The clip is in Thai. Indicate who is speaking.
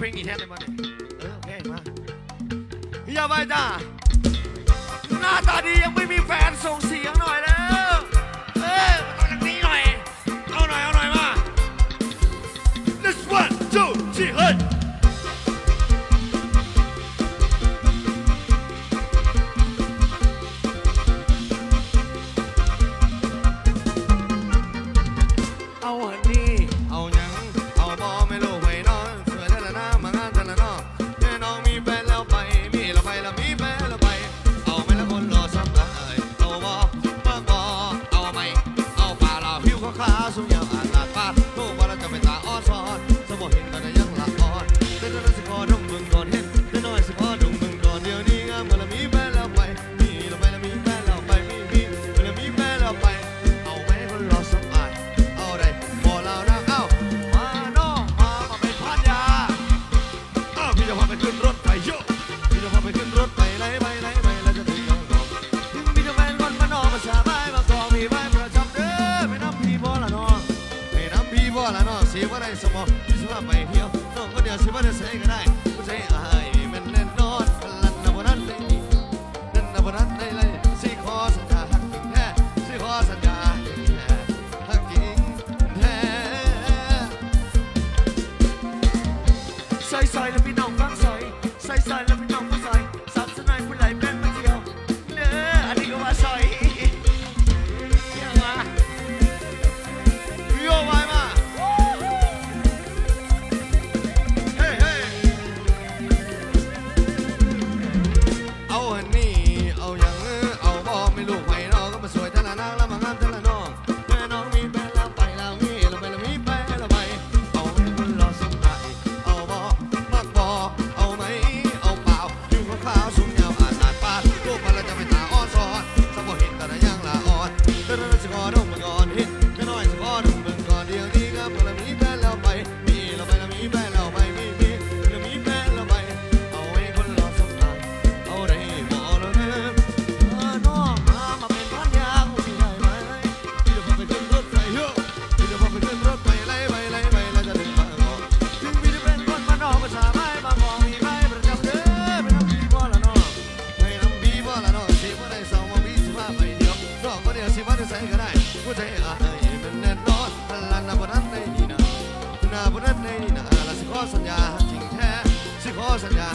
Speaker 1: เพลงนี้แทนเลยมาเนยเออโอเคมาอย่าไปจ้า สีว่าไรสมองที่สว่ไปเที่ยวน้องก็ดีสีว่ได้ใส่ก็ได้ก็ใช้อายมันแน่นอนพลันนบรันได้ดีนั่นนบรันได้เลยสีคอสัญญาหักจริงแท้สีคอสัญญาหักจริงแท้ใส่ใส่แล้วพี่ สิมาจะใส่ก็ได้หัวใจอายมันแน่นอนพลันนาบรันในนี่นะนาบรันในนี่นะลาสิขอสัญญาจริงแท้สิขอสัญญา